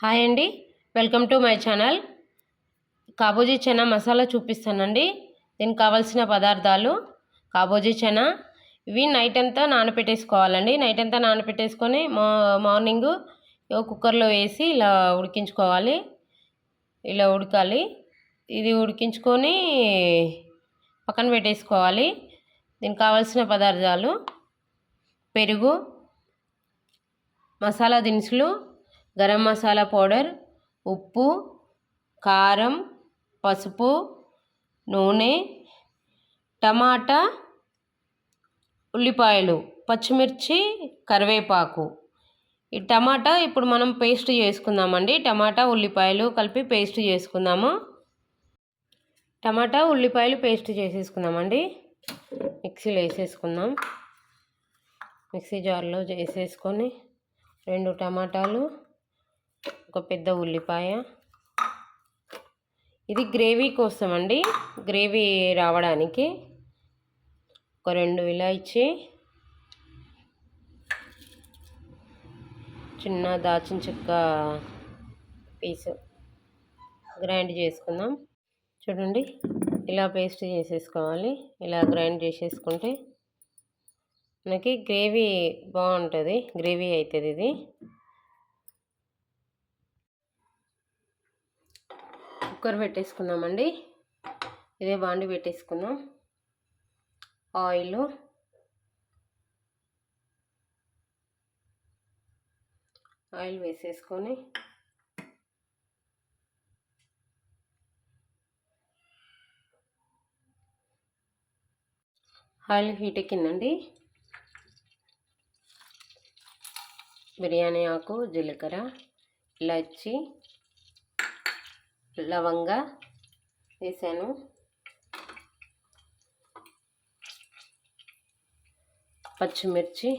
Hi అండి. Welcome to my channel. కాబోజీ chana masala చూపిస్తానండి. దీనికి కావాల్సిన పదార్థాలు కాబోజీ చనా. ఇవి నైట్ అంతా నానపెట్టేసుకోవాలండి. నైట్ అంతా నానపెట్టేసుకొని మా మార్నింగ్ కుక్కర్లో వేసి ఇలా ఉడికించుకోవాలి. ఇలా ఉడకాలి. ఇది ఉడికించుకొని పక్కన పెట్టేసుకోవాలి. దీనికి కావాల్సిన పదార్థాలు పెరుగు మసాలా దినుసులు గరం మసాలా పౌడర్ ఉప్పు కారం పసుపు నూనె టమాటా ఉల్లిపాయలు పచ్చిమిర్చి కరివేపాకు. ఈ టమాటా ఇప్పుడు మనం పేస్ట్ చేసుకుందామండి. టమాటా ఉల్లిపాయలు కలిపి పేస్ట్ చేసుకుందాము. టమాటా ఉల్లిపాయలు పేస్ట్ చేసేసుకుందామండి. మిక్సీలో వేసేసుకుందాం. మిక్సీ జార్లో వేసేసుకొని రెండు టమాటాలు ఒక పెద్ద ఉల్లిపాయ. ఇది గ్రేవీ కోసం అండి. గ్రేవీ రావడానికి ఒక రెండు ఇలాచి చిన్న దాచిన చెక్క పీసు గ్రైండ్ చేసుకుందాం. చూడండి ఇలా పేస్ట్ చేసేసుకోవాలి. ఇలా గ్రైండ్ చేసేసుకుంటే మనకి గ్రేవీ బాగుంటుంది. గ్రేవీ అవుతుంది ఇది. కుక్కర్ పెట్టేసుకుందామండి ఇదే బాండి పెట్టేసుకుందాం. ఆయిల్. ఆయిల్ వేసేసుకొని ఆయిల్ హీట్ ఎక్కిందండి. బిర్యానీ ఆకు జీలకర్ర ఇలాచి లవంగా వేసాను. పచ్చిమిర్చి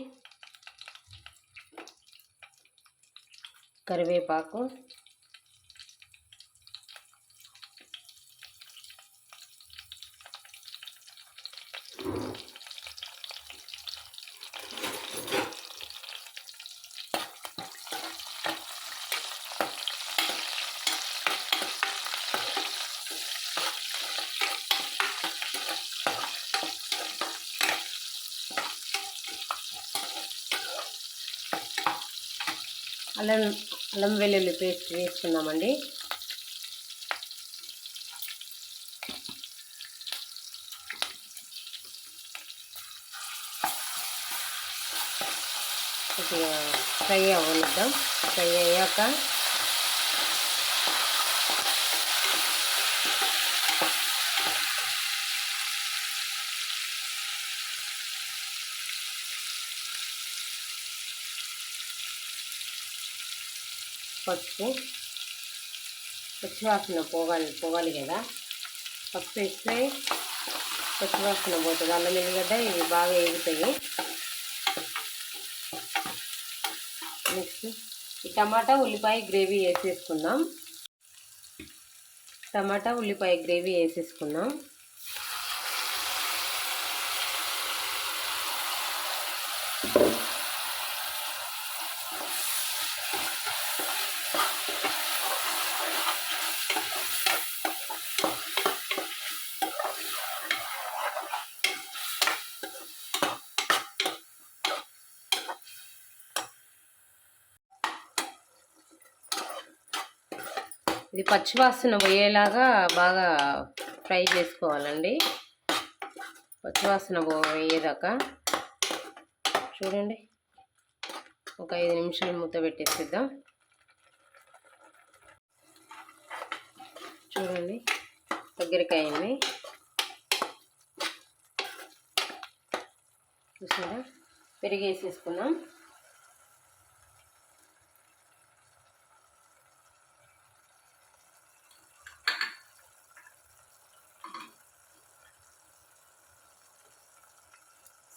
కరివేపాకు అల్లం అల్లం వెల్లుల్లి పేస్ట్ వేసుకుందామండి. కొద్దిగా ఫ్రై అవ్వనిద్దాం. ఫ్రై అయ్యాక పసుపు. పచ్చివాసన పోగాలి పోగాలి కదా. పసుపు వేస్తే పచ్చివాసన పోతుంది. అల్లం ఎల్లిగడ్డ ఇవి బాగా ఎగుతాయి నెక్స్ట్ ఈ టమాటా ఉల్లిపాయ గ్రేవీ వేసేసుకుందాం. టమాటా ఉల్లిపాయ గ్రేవీ వేసేసుకుందాం. ఇది పచ్చివాసన పోయేలాగా బాగా ఫ్రై చేసుకోవాలండి. పచ్చివాసన పోయేదాకా. చూడండి. ఒక ఐదు నిమిషాలు మూత పెట్టేసిద్దాం. చూడండి. దగ్గరకాయండి చూసారా? పెరిగేసేసుకుందాం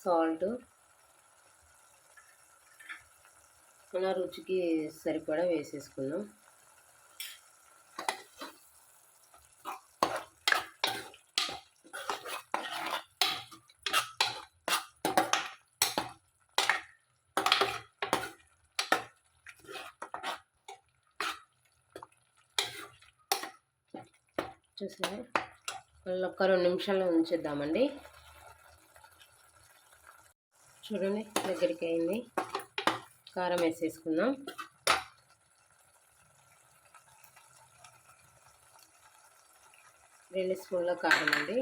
సాల్ట్. మన రుచికి సరిపడా వేసేసుకుందాం. చూసారా? ఒక్క రెండు నిమిషాల్లో ఉంచేద్దామండి. చూడండి దగ్గరికి అయింది. కారం వేసేసుకుందాం. రెండు స్పూన్ల కారం అండి.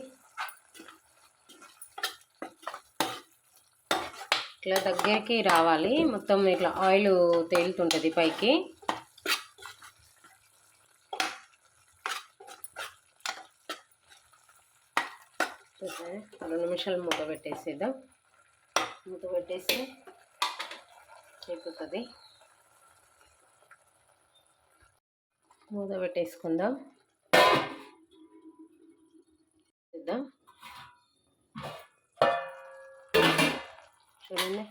ఇట్లా దగ్గరికి రావాలి. మొత్తం ఇట్లా ఆయిల్ తేలుతుంటుంది పైకి. రెండు నిమిషాలు మూత పెట్టేసేద్దాం. మూత పెట్టేసి అయిపోతుంది. మూత పెట్టేసుకుందాం. చేద్దాం. చూడండి.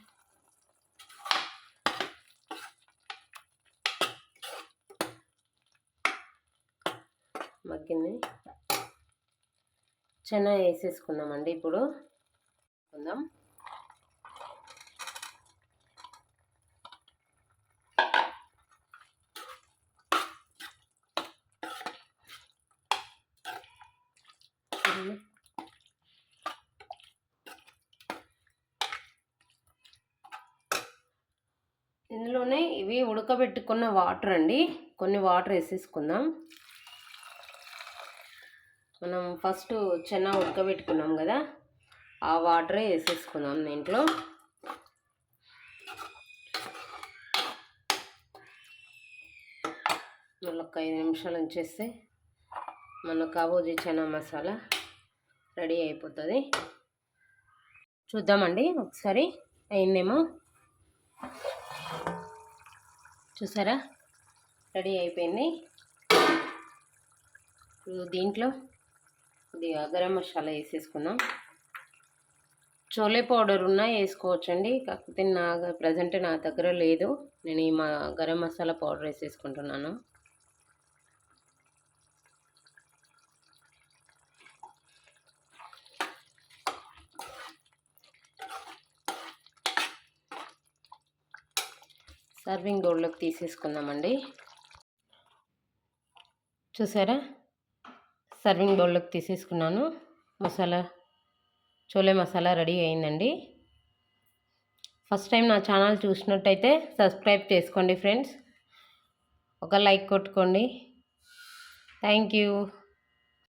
మగ్గింది. చెన్న వేసేసుకుందామండి ఇప్పుడు. కొందాం ఇవి ఉడకబెట్టుకున్న వాటర్ అండి. కొన్ని వాటర్ వేసేసుకుందాం. మనం ఫస్ట్ చెన్న ఉడకబెట్టుకున్నాం కదా ఆ వాటరే వేసేసుకుందాం దీంట్లో. మళ్ళీ ఒక ఐదు నిమిషాలు ఉంచేస్తే మన కాబోజీ చనా మసాలా రెడీ అయిపోతుంది. చూద్దామండి ఒకసారి అయిందేమో? చూసారా? రెడీ అయిపోయింది. ఇప్పుడు దీంట్లో కొద్దిగా గరం మసాలా వేసేసుకుందాం. చోలే పౌడర్ ఉన్నా వేసుకోవచ్చండి. కాకపోతే నా ప్రజెంట్ నా దగ్గర లేదు. నేను ఈ మా గరం మసాలా పౌడర్ వేసేసుకుంటున్నాను. సర్వింగ్ బౌల్లోకి తీసేసుకుందామండి. చూసారా? సర్వింగ్ బౌల్లోకి తీసేసుకున్నాను. మసాలా చోలే మసాలా రెడీ అయిందండి. ఫస్ట్ టైం నా ఛానల్ చూసినట్టయితే సబ్స్క్రైబ్ చేసుకోండి ఫ్రెండ్స్. ఒక లైక్ కొట్టుకోండి. Thank you.